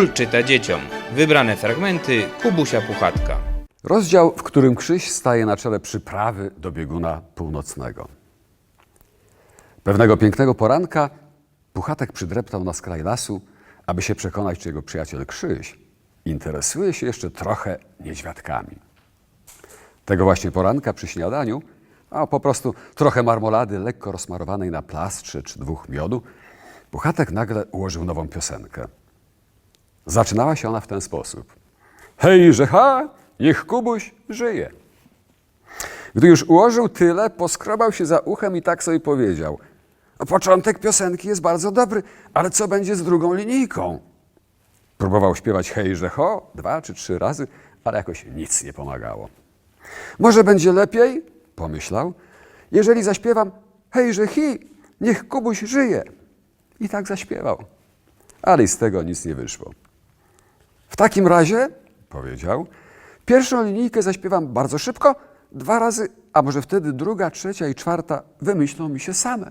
Król czyta dzieciom. Wybrane fragmenty Kubusia Puchatka. Rozdział, w którym Krzyś staje na czele przyprawy do bieguna północnego. Pewnego pięknego poranka Puchatek przydreptał na skraj lasu, aby się przekonać, czy jego przyjaciel Krzyś interesuje się jeszcze trochę niedźwiadkami. Tego właśnie poranka przy śniadaniu, a po prostu trochę marmolady lekko rozmarowanej na plastrze czy dwóch miodu, Puchatek nagle ułożył nową piosenkę. Zaczynała się ona w ten sposób. Hej, że ha, niech Kubuś żyje. Gdy już ułożył tyle, poskrobał się za uchem i tak sobie powiedział. Początek piosenki jest bardzo dobry, ale co będzie z drugą linijką? Próbował śpiewać hej, że ho dwa czy trzy razy, ale jakoś nic nie pomagało. Może będzie lepiej, pomyślał, jeżeli zaśpiewam hej, że hi, niech Kubuś żyje. I tak zaśpiewał. Ale i z tego nic nie wyszło. W takim razie, powiedział, pierwszą linijkę zaśpiewam bardzo szybko, dwa razy, a może wtedy druga, trzecia i czwarta wymyślą mi się same.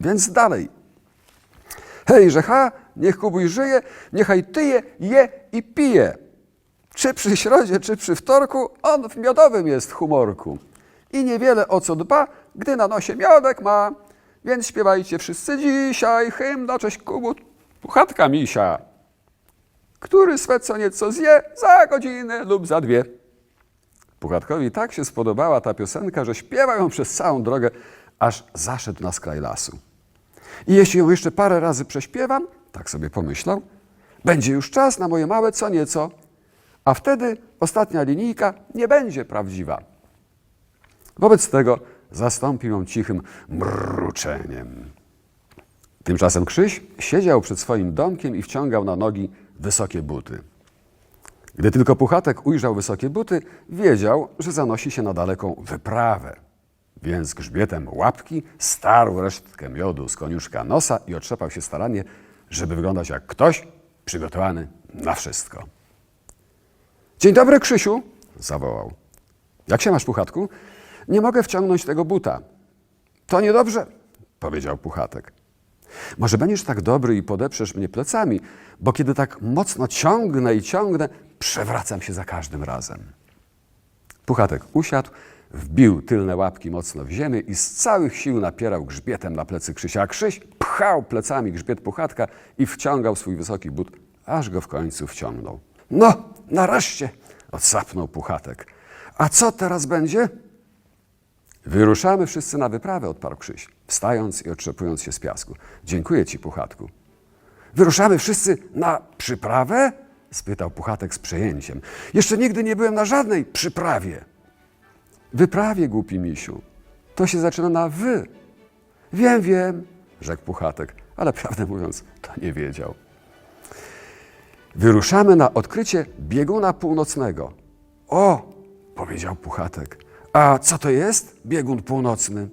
Więc dalej. Hej, że ha, niech Kubuś żyje, niechaj tyje, je i pije. Czy przy środzie, czy przy wtorku, on w miodowym jest humorku. I niewiele o co dba, gdy na nosie miodek ma. Więc śpiewajcie wszyscy dzisiaj hymn na cześć Kubu Puchatka Misia który swe co nieco zje za godzinę lub za dwie. Puchatkowi tak się spodobała ta piosenka, że śpiewał ją przez całą drogę, aż zaszedł na skraj lasu. I jeśli ją jeszcze parę razy prześpiewam, tak sobie pomyślał, będzie już czas na moje małe co nieco, a wtedy ostatnia linijka nie będzie prawdziwa. Wobec tego zastąpił ją cichym mruczeniem. Tymczasem Krzyś siedział przed swoim domkiem i wciągał na nogi wysokie buty. Gdy tylko Puchatek ujrzał wysokie buty, wiedział, że zanosi się na daleką wyprawę. Więc grzbietem łapki starł resztkę miodu z koniuszka nosa i otrzepał się starannie, żeby wyglądać jak ktoś przygotowany na wszystko. Dzień dobry, Krzysiu, zawołał. Jak się masz, Puchatku? Nie mogę wciągnąć tego buta. To niedobrze, powiedział Puchatek. Może będziesz tak dobry i podeprzesz mnie plecami, bo kiedy tak mocno ciągnę i ciągnę, przewracam się za każdym razem. Puchatek usiadł, wbił tylne łapki mocno w ziemię i z całych sił napierał grzbietem na plecy Krzysia. A Krzyś pchał plecami grzbiet Puchatka i wciągał swój wysoki but, aż go w końcu wciągnął. No, nareszcie, odsapnął Puchatek. A co teraz będzie? Wyruszamy wszyscy na wyprawę, odparł Krzyś, wstając i otrzepując się z piasku. Dziękuję ci, Puchatku. Wyruszamy wszyscy na przyprawę? spytał Puchatek z przejęciem. Jeszcze nigdy nie byłem na żadnej przyprawie. Wyprawie, głupi misiu. To się zaczyna na wy. Wiem, wiem, rzekł Puchatek, ale prawdę mówiąc, to nie wiedział. Wyruszamy na odkrycie bieguna północnego. O, powiedział Puchatek. A co to jest biegun północny?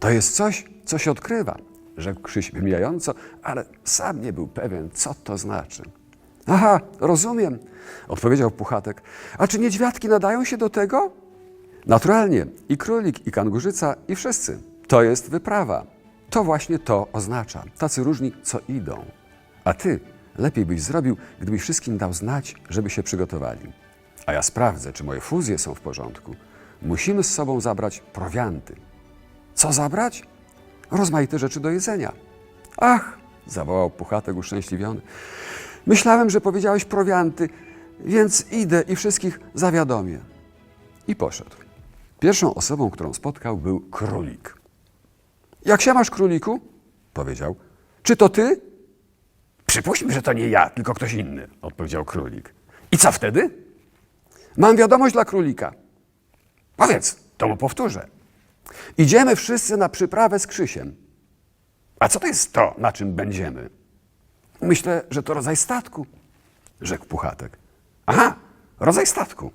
To jest coś, co się odkrywa, rzekł Krzyś wymijająco, ale sam nie był pewien, co to znaczy. Aha, rozumiem, odpowiedział Puchatek. A czy niedźwiadki nadają się do tego? Naturalnie, i królik, i kangurzyca, i wszyscy. To jest wyprawa. To właśnie to oznacza. Tacy różni, co idą. A ty lepiej byś zrobił, gdybyś wszystkim dał znać, żeby się przygotowali. A ja sprawdzę, czy moje fuzje są w porządku. Musimy z sobą zabrać prowianty. Co zabrać? Rozmaite rzeczy do jedzenia. Ach, zawołał Puchatek uszczęśliwiony. Myślałem, że powiedziałeś prowianty, więc idę i wszystkich zawiadomię. I poszedł. Pierwszą osobą, którą spotkał, był królik. Jak się masz, króliku? powiedział. Czy to ty? Przypuśćmy, że to nie ja, tylko ktoś inny, odpowiedział królik. I co wtedy? Mam wiadomość dla królika. Powiedz, to mu powtórzę. Idziemy wszyscy na przyprawę z Krzysiem. A co to jest to, na czym będziemy? Myślę, że to rodzaj statku, rzekł Puchatek. Aha, rodzaj statku.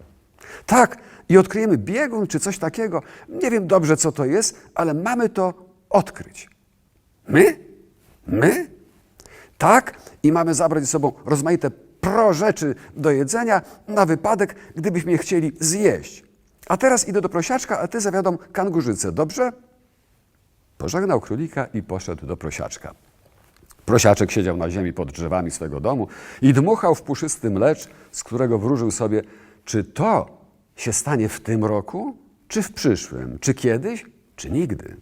Tak, i odkryjemy biegun czy coś takiego. Nie wiem dobrze, co to jest, ale mamy to odkryć. My? My? Tak, i mamy zabrać ze sobą rozmaite pro rzeczy do jedzenia na wypadek, gdybyśmy je chcieli zjeść. A teraz idę do prosiaczka, a ty zawiadom kangurzycę, dobrze? Pożegnał królika i poszedł do prosiaczka. Prosiaczek siedział na ziemi pod drzewami swego domu i dmuchał w puszysty mlecz, z którego wróżył sobie, czy to się stanie w tym roku, czy w przyszłym, czy kiedyś, czy nigdy.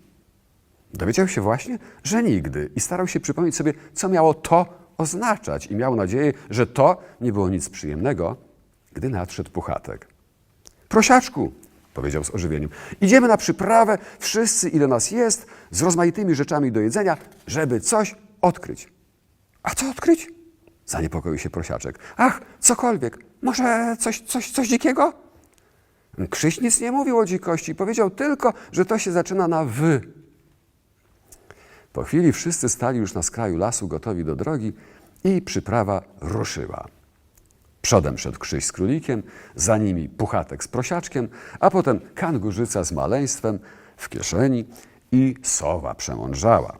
Dowiedział się właśnie, że nigdy i starał się przypomnieć sobie, co miało to oznaczać i miał nadzieję, że to nie było nic przyjemnego, gdy nadszedł Puchatek. Prosiaczku, powiedział z ożywieniem, idziemy na przyprawę, wszyscy ile nas jest, z rozmaitymi rzeczami do jedzenia, żeby coś odkryć. A co odkryć? Zaniepokoił się prosiaczek. Ach, cokolwiek. Może coś, coś, coś dzikiego? Krzyś nic nie mówił o dzikości, powiedział tylko, że to się zaczyna na wy. Po chwili wszyscy stali już na skraju lasu, gotowi do drogi i przyprawa ruszyła. Przodem szedł Krzyś z królikiem, za nimi Puchatek z prosiaczkiem, a potem Kangurzyca z maleństwem w kieszeni i sowa przemądrzała.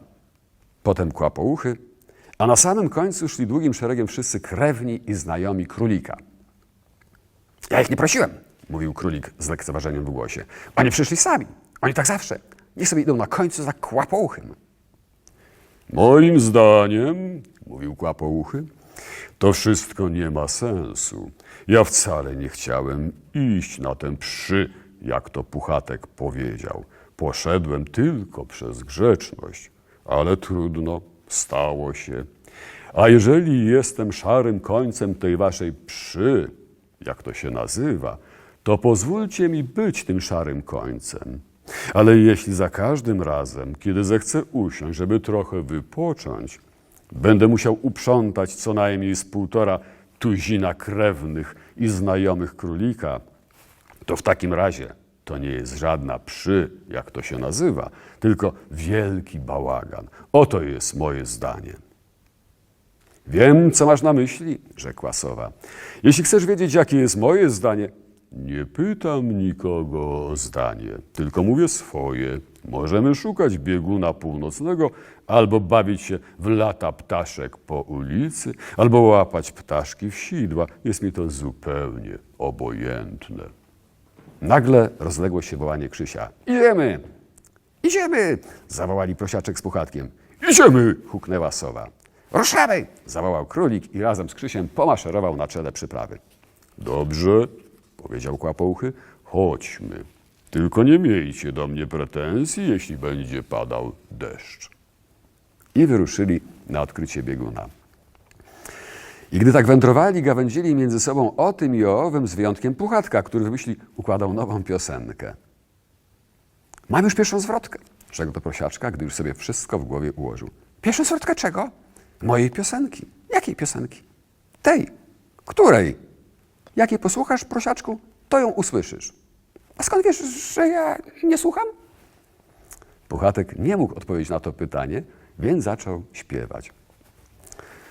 Potem kłapouchy, a na samym końcu szli długim szeregiem wszyscy krewni i znajomi królika. Ja ich nie prosiłem, mówił królik z lekceważeniem w głosie. Oni przyszli sami. Oni tak zawsze. Niech sobie idą na końcu za kłapouchym. Moim zdaniem, mówił kłapouchy, to wszystko nie ma sensu. Ja wcale nie chciałem iść na ten przy, jak to Puchatek powiedział. Poszedłem tylko przez grzeczność, ale trudno, stało się. A jeżeli jestem szarym końcem tej waszej przy, jak to się nazywa, to pozwólcie mi być tym szarym końcem. Ale jeśli za każdym razem, kiedy zechcę usiąść, żeby trochę wypocząć, będę musiał uprzątać co najmniej z półtora tuzina krewnych i znajomych królika, to w takim razie to nie jest żadna przy, jak to się nazywa, tylko wielki bałagan. Oto jest moje zdanie. Wiem, co masz na myśli, rzekła sowa. Jeśli chcesz wiedzieć, jakie jest moje zdanie, nie pytam nikogo o zdanie, tylko mówię swoje. Możemy szukać bieguna północnego, albo bawić się w lata ptaszek po ulicy, albo łapać ptaszki w sidła. Jest mi to zupełnie obojętne. Nagle rozległo się wołanie Krzysia. Idziemy! Idziemy! zawołali prosiaczek z puchatkiem. Idziemy! huknęła sowa. Ruszamy! zawołał królik i razem z Krzysiem pomaszerował na czele przyprawy. Dobrze, powiedział kłapouchy, chodźmy. Tylko nie miejcie do mnie pretensji, jeśli będzie padał deszcz. I wyruszyli na odkrycie bieguna. I gdy tak wędrowali, gawędzili między sobą o tym i o owym, z wyjątkiem Puchatka, który w myśli układał nową piosenkę. Mam już pierwszą zwrotkę, rzekł do prosiaczka, gdy już sobie wszystko w głowie ułożył. Pierwszą zwrotkę czego? Mojej piosenki. Jakiej piosenki? Tej. Której? Jakiej posłuchasz, prosiaczku, to ją usłyszysz. A skąd wiesz, że ja nie słucham? Puchatek nie mógł odpowiedzieć na to pytanie, więc zaczął śpiewać.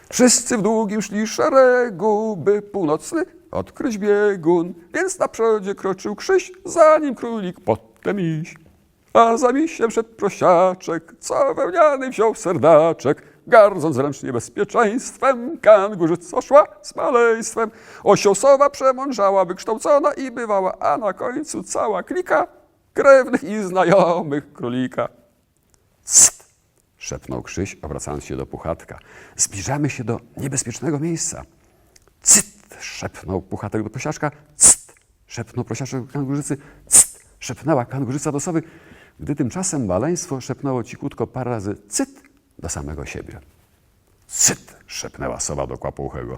Wszyscy w długim szli szeregu, by północny odkryć biegun, więc na przodzie kroczył Krzyś, za nim królik, potem miś. A za misiem szedł prosiaczek, co wełniany wziął serdaczek, gardząc ręcznie bezpieczeństwem, kangurzyca szła z maleństwem, osiosowa przemądrzała, wykształcona i bywała, a na końcu cała klika krewnych i znajomych królika. Cst! szepnął Krzyś, obracając się do Puchatka. Zbliżamy się do niebezpiecznego miejsca. Cyt! szepnął Puchatek do prosiaczka. Cyt! szepnął prosiaczek do kangurzycy. Cyt! szepnęła kangurzyca do sowy, gdy tymczasem maleństwo szepnęło cichutko parę razy cyt do samego siebie. Cyt! szepnęła sowa do kłapouchego.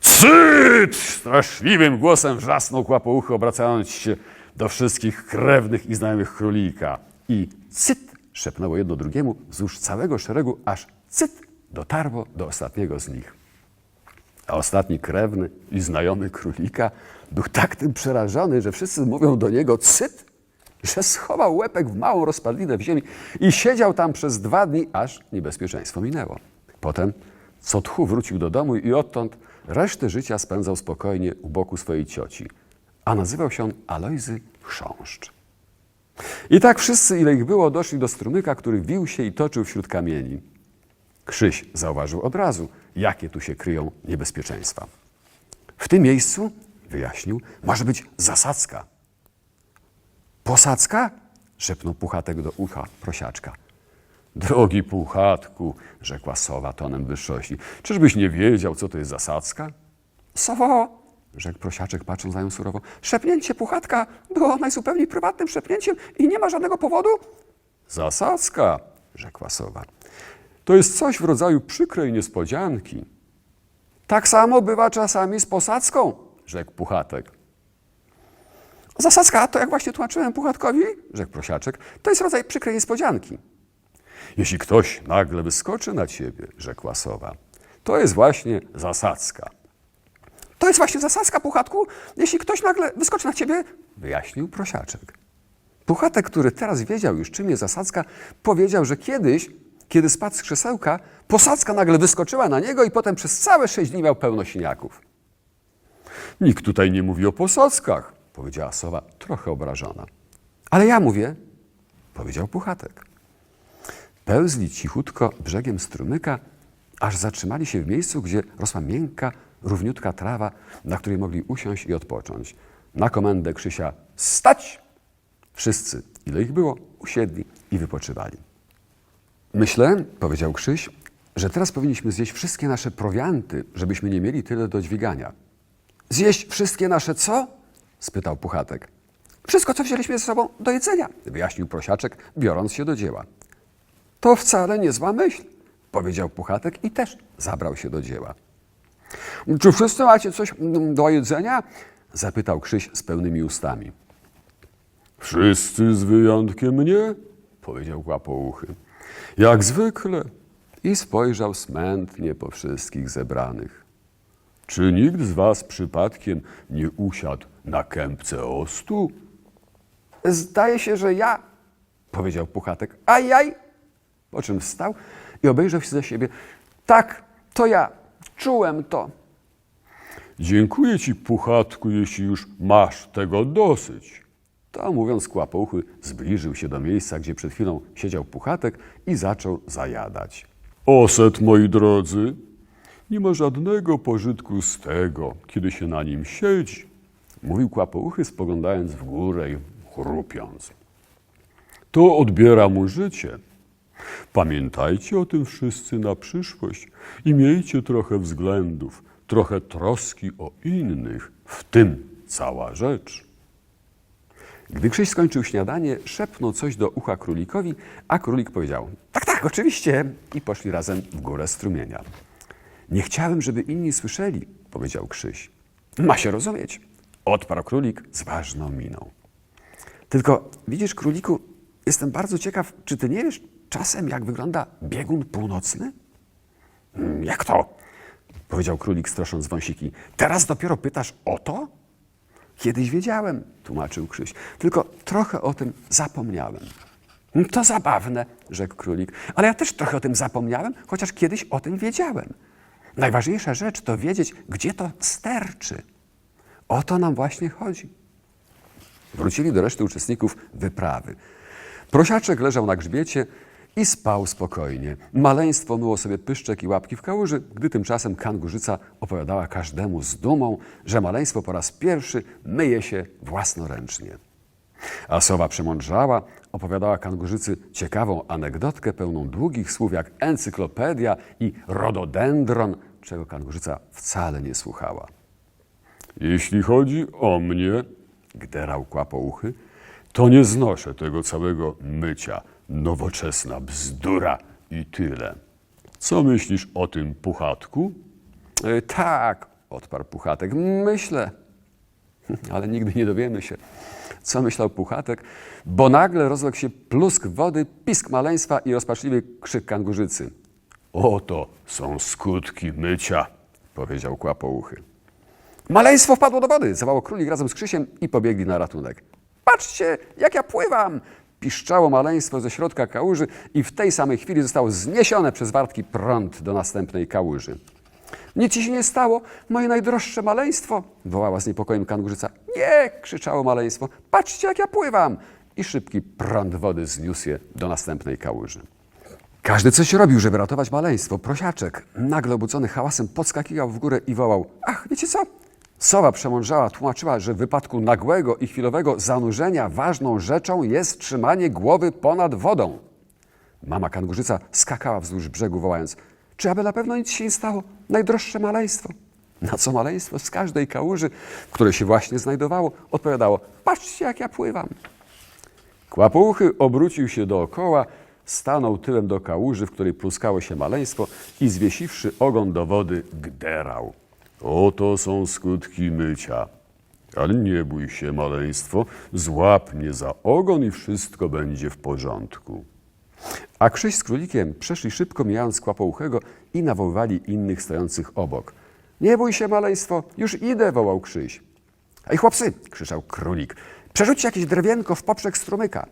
Cyt! Straszliwym głosem wrzasnął kłapouchy, obracając się do wszystkich krewnych i znajomych królika. I cyt! szepnęło jedno drugiemu wzdłuż całego szeregu, aż cyt dotarło do ostatniego z nich. A ostatni krewny i znajomy królika był tak tym przerażony, że wszyscy mówią do niego cyt, że schował łepek w małą rozpadlinę w ziemi i siedział tam przez dwa dni, aż niebezpieczeństwo minęło. Potem co tchu wrócił do domu i odtąd resztę życia spędzał spokojnie u boku swojej cioci, a nazywał się on Alojzy Chrząszcz. I tak wszyscy, ile ich było, doszli do strumyka, który wił się i toczył wśród kamieni. Krzyś zauważył od razu, jakie tu się kryją niebezpieczeństwa. W tym miejscu, wyjaśnił, może być zasadzka. Posadzka? szepnął Puchatek do ucha prosiaczka. Drogi Puchatku, rzekła sowa tonem wyższości, czyżbyś nie wiedział, co to jest zasadzka? Sowo, rzekł prosiaczek, patrząc na nią surowo, szepnięcie Puchatka było najzupełniej prywatnym szepnięciem i nie ma żadnego powodu? Zasadzka, rzekła sowa. To jest coś w rodzaju przykrej niespodzianki. Tak samo bywa czasami z posadzką, rzekł Puchatek. Zasadzka, to jak właśnie tłumaczyłem Puchatkowi, rzekł prosiaczek, to jest rodzaj przykrej niespodzianki. Jeśli ktoś nagle wyskoczy na ciebie, rzekła sowa, to jest właśnie zasadzka. To jest właśnie zasadzka, Puchatku, jeśli ktoś nagle wyskoczy na ciebie, wyjaśnił prosiaczek. Puchatek, który teraz wiedział już, czym jest zasadzka, powiedział, że kiedyś, kiedy spadł z krzesełka, posadzka nagle wyskoczyła na niego i potem przez całe sześć dni miał pełno siniaków. Nikt tutaj nie mówi o posadzkach, powiedziała sowa, trochę obrażona. Ale ja mówię, powiedział Puchatek. Pełzli cichutko brzegiem strumyka, aż zatrzymali się w miejscu, gdzie rosła miękka, równiutka trawa, na której mogli usiąść i odpocząć. Na komendę Krzysia stać! Wszyscy, ile ich było, usiedli i wypoczywali. Myślę, powiedział Krzyś, że teraz powinniśmy zjeść wszystkie nasze prowianty, żebyśmy nie mieli tyle do dźwigania. Zjeść wszystkie nasze co? Spytał Puchatek. Wszystko, co wzięliśmy ze sobą do jedzenia, wyjaśnił prosiaczek, biorąc się do dzieła. To wcale niezła myśl, powiedział Puchatek i też zabrał się do dzieła. Czy wszyscy macie coś do jedzenia? zapytał Krzyś z pełnymi ustami. Wszyscy z wyjątkiem mnie, powiedział Kłapouchy. Jak zwykle. I spojrzał smętnie po wszystkich zebranych. Czy nikt z was przypadkiem nie usiadł na kępce ostu? Zdaje się, że ja, powiedział Puchatek. Ajaj! Po czym wstał i obejrzał się za siebie. Tak, to ja. Czułem to. Dziękuję ci, Puchatku, jeśli już masz tego dosyć. To mówiąc, kłapouchy zbliżył się do miejsca, gdzie przed chwilą siedział Puchatek i zaczął zajadać. Oset, moi drodzy, nie ma żadnego pożytku z tego, kiedy się na nim siedzi, mówił kłapouchy, spoglądając w górę i chrupiąc. To odbiera mu życie. Pamiętajcie o tym wszyscy na przyszłość i miejcie trochę względów, trochę troski o innych, w tym cała rzecz. Gdy Krzyś skończył śniadanie, szepnął coś do ucha królikowi, a królik powiedział: Tak, tak, oczywiście. I poszli razem w górę strumienia. Nie chciałem, żeby inni słyszeli, powiedział Krzyś. Ma się rozumieć, odparł królik z ważną miną. Tylko widzisz, króliku, jestem bardzo ciekaw, czy ty nie wiesz czasem, jak wygląda biegun północny? "Mm, Jak to? powiedział królik, strosząc wąsiki. Teraz dopiero pytasz o to? Kiedyś wiedziałem, tłumaczył Krzyś, tylko trochę o tym zapomniałem. "Mm, To zabawne, rzekł królik, ale ja też trochę o tym zapomniałem, chociaż kiedyś o tym wiedziałem. Najważniejsza rzecz to wiedzieć, gdzie to sterczy. O to nam właśnie chodzi. Wrócili do reszty uczestników wyprawy. Prosiaczek leżał na grzbiecie i spał spokojnie. Maleństwo myło sobie pyszczek i łapki w kałuży, gdy tymczasem kangurzyca opowiadała każdemu z dumą, że maleństwo po raz pierwszy myje się własnoręcznie. A sowa przemądrzała, opowiadała kangurzycy ciekawą anegdotkę pełną długich słów jak encyklopedia i rododendron, czego kangurzyca wcale nie słuchała. Jeśli chodzi o mnie, gderał kłapouchy, to nie znoszę tego całego mycia. Nowoczesna bzdura i tyle. Co myślisz o tym puchatku? E, tak, odparł puchatek. Myślę, ale nigdy nie dowiemy się, co myślał Puchatek, bo nagle rozległ się plusk wody, pisk maleństwa i rozpaczliwy krzyk kangurzycy. Oto są skutki mycia, powiedział kłapouchy. Maleństwo wpadło do wody, zawołał królik razem z Krzysiem i pobiegli na ratunek. Patrzcie, jak ja pływam! Piszczało maleństwo ze środka kałuży i w tej samej chwili zostało zniesione przez wartki prąd do następnej kałuży. Nic ci się nie stało, moje najdroższe maleństwo, wołała z niepokojem kangurzyca. Nie, krzyczało maleństwo, patrzcie jak ja pływam. I szybki prąd wody zniósł je do następnej kałuży. Każdy coś robił, żeby ratować maleństwo. Prosiaczek, nagle obudzony hałasem, podskakiwał w górę i wołał: Ach, wiecie co? Sowa przemądrzała, tłumaczyła, że w wypadku nagłego i chwilowego zanurzenia ważną rzeczą jest trzymanie głowy ponad wodą. Mama kangurzyca skakała wzdłuż brzegu, wołając: Czy aby na pewno nic się nie stało? Najdroższe maleństwo. Na co maleństwo z każdej kałuży, w której się właśnie znajdowało, odpowiadało: Patrzcie, jak ja pływam. Kłapouchy obrócił się dookoła, stanął tyłem do kałuży, w której pluskało się maleństwo i zwiesiwszy ogon do wody, gderał. Oto są skutki mycia. Ale nie bój się, maleństwo, złap mnie za ogon i wszystko będzie w porządku. A Krzyś z królikiem przeszli szybko, mijając kłapouchego i nawoływali innych stojących obok. Nie bój się, maleństwo, już idę, wołał Krzyś. Ej, chłopcy, krzyczał królik, przerzućcie jakieś drewienko w poprzek strumyka.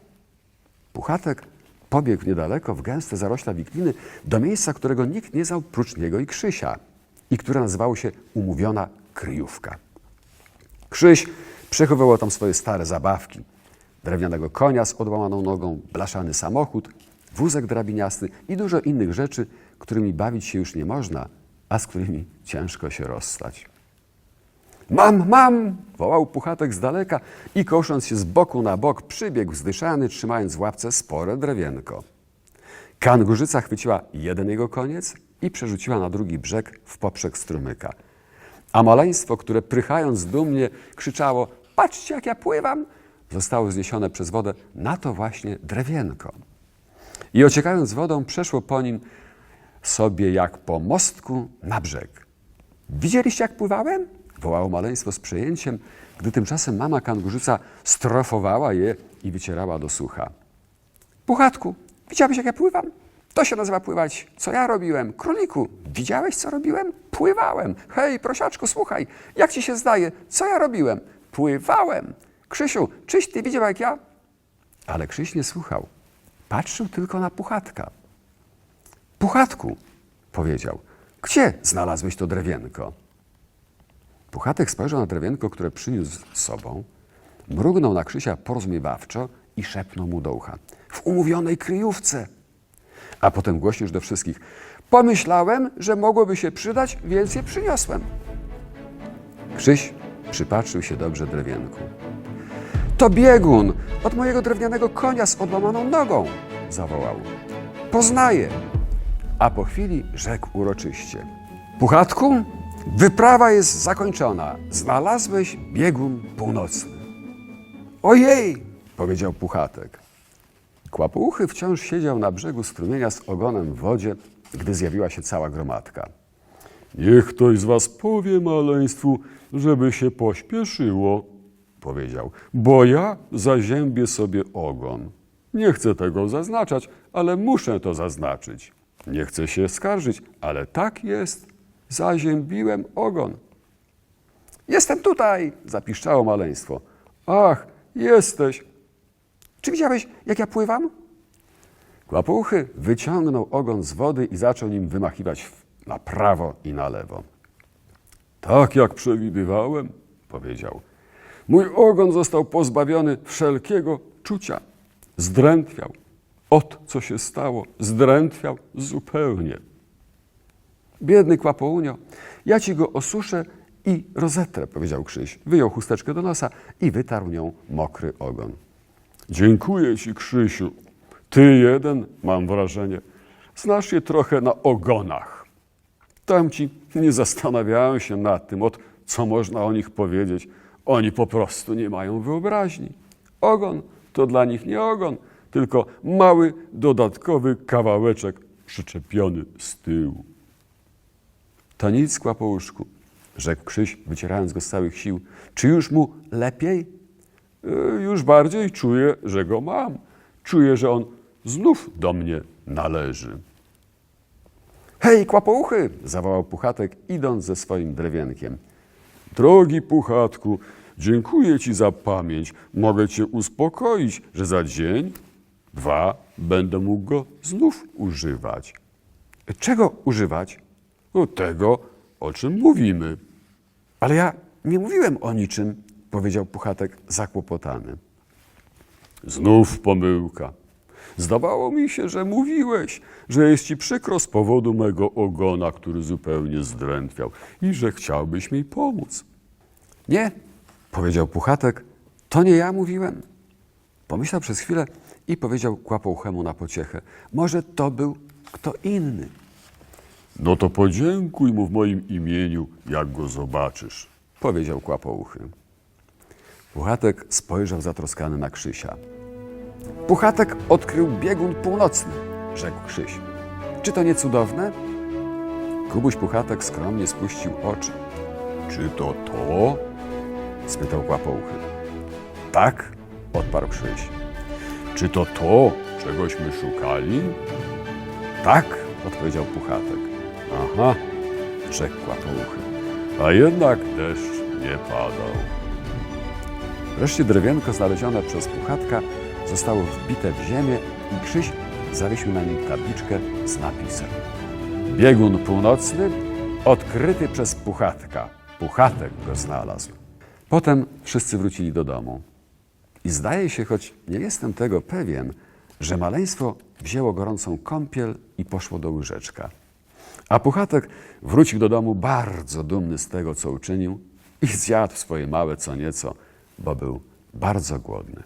Puchatek pobiegł niedaleko w gęste zarośla wikliny do miejsca, którego nikt nie znał prócz niego i Krzysia i które nazywało się Umówiona Kryjówka. Krzyś przechowywał tam swoje stare zabawki. Drewnianego konia z odłamaną nogą, blaszany samochód, wózek drabiniasty i dużo innych rzeczy, którymi bawić się już nie można, a z którymi ciężko się rozstać. Mam, mam! wołał Puchatek z daleka i kosząc się z boku na bok, przybiegł zdyszany, trzymając w łapce spore drewienko. Kangurzyca chwyciła jeden jego koniec i przerzuciła na drugi brzeg w poprzek strumyka. A maleństwo, które prychając dumnie krzyczało: Patrzcie, jak ja pływam! zostało zniesione przez wodę na to właśnie drewienko. I ociekając wodą, przeszło po nim sobie jak po mostku na brzeg. Widzieliście, jak pływałem? wołało maleństwo z przejęciem, gdy tymczasem mama kangurzyca strofowała je i wycierała do sucha. Puchatku, widziałeś, jak ja pływam? To się nazywa pływać. Co ja robiłem? Króliku, widziałeś, co robiłem? Pływałem. Hej, prosiaczku, słuchaj, jak ci się zdaje? Co ja robiłem? Pływałem. Krzysiu, czyś ty widział, jak ja? Ale Krzyś nie słuchał. Patrzył tylko na Puchatka. Puchatku, powiedział, gdzie znalazłeś to drewienko? Puchatek spojrzał na drewienko, które przyniósł z sobą, mrugnął na Krzysia porozumiewawczo i szepnął mu do ucha. W umówionej kryjówce. A potem głośno już do wszystkich. Pomyślałem, że mogłoby się przydać, więc je przyniosłem. Krzyś przypatrzył się dobrze drewienku. To biegun od mojego drewnianego konia z odłamaną nogą, zawołał. Poznaję. A po chwili rzekł uroczyście. Puchatku, wyprawa jest zakończona. Znalazłeś biegun północny. Ojej, powiedział Puchatek. Kłapuchy wciąż siedział na brzegu strumienia z ogonem w wodzie, gdy zjawiła się cała gromadka. Niech ktoś z was powie maleństwu, żeby się pośpieszyło, powiedział, bo ja zaziębię sobie ogon. Nie chcę tego zaznaczać, ale muszę to zaznaczyć. Nie chcę się skarżyć, ale tak jest. Zaziębiłem ogon. Jestem tutaj, zapiszczało maleństwo. Ach, jesteś. Czy widziałeś, jak ja pływam? Kłapuchy wyciągnął ogon z wody i zaczął nim wymachiwać na prawo i na lewo. Tak jak przewidywałem, powiedział. Mój ogon został pozbawiony wszelkiego czucia. Zdrętwiał. Ot, co się stało, zdrętwiał zupełnie. Biedny kłapounio, ja ci go osuszę i rozetrę, powiedział Krzyś. Wyjął chusteczkę do nosa i wytarł nią mokry ogon. Dziękuję ci, Krzysiu. Ty jeden, mam wrażenie, znasz się trochę na ogonach. Tamci nie zastanawiają się nad tym, od co można o nich powiedzieć. Oni po prostu nie mają wyobraźni. Ogon to dla nich nie ogon, tylko mały, dodatkowy kawałeczek przyczepiony z tyłu. To nic, kłapouszku, rzekł Krzyś, wycierając go z całych sił. Czy już mu lepiej? "E, Już bardziej czuję, że go mam. Czuję, że on znów do mnie należy. Hej, kłapouchy! zawołał Puchatek, idąc ze swoim drewienkiem. Drogi Puchatku, dziękuję ci za pamięć. Mogę cię uspokoić, że za dzień, dwa będę mógł go znów używać. Czego używać? No tego, o czym mówimy. Ale ja nie mówiłem o niczym, powiedział Puchatek zakłopotany. Znów pomyłka. Zdawało mi się, że mówiłeś, że jest ci przykro z powodu mego ogona, który zupełnie zdrętwiał i że chciałbyś mi pomóc. Nie, powiedział Puchatek, to nie ja mówiłem. Pomyślał przez chwilę i powiedział kłapouchemu na pociechę: Może to był kto inny. No to podziękuj mu w moim imieniu, jak go zobaczysz. Powiedział kłapouchy. Puchatek spojrzał zatroskany na Krzysia. Puchatek odkrył biegun północny, rzekł Krzyś. Czy to nie cudowne? Kubuś Puchatek skromnie spuścił oczy. Czy to to? spytał kłapouchy. Tak, odparł Krzyś. Czy to to, czegośmy szukali? Tak, odpowiedział Puchatek. Aha, rzekł kłapouchy. A jednak deszcz nie padał. Wreszcie drewienko znalezione przez Puchatka zostało wbite w ziemię i Krzyś zawiesił na nim tabliczkę z napisem Biegun północny odkryty przez Puchatka. Puchatek go znalazł. Potem wszyscy wrócili do domu. I zdaje się, choć nie jestem tego pewien, że maleństwo wzięło gorącą kąpiel i poszło do łyżeczka. A Puchatek wrócił do domu bardzo dumny z tego, co uczynił i zjadł swoje małe co nieco, bo był bardzo głodny.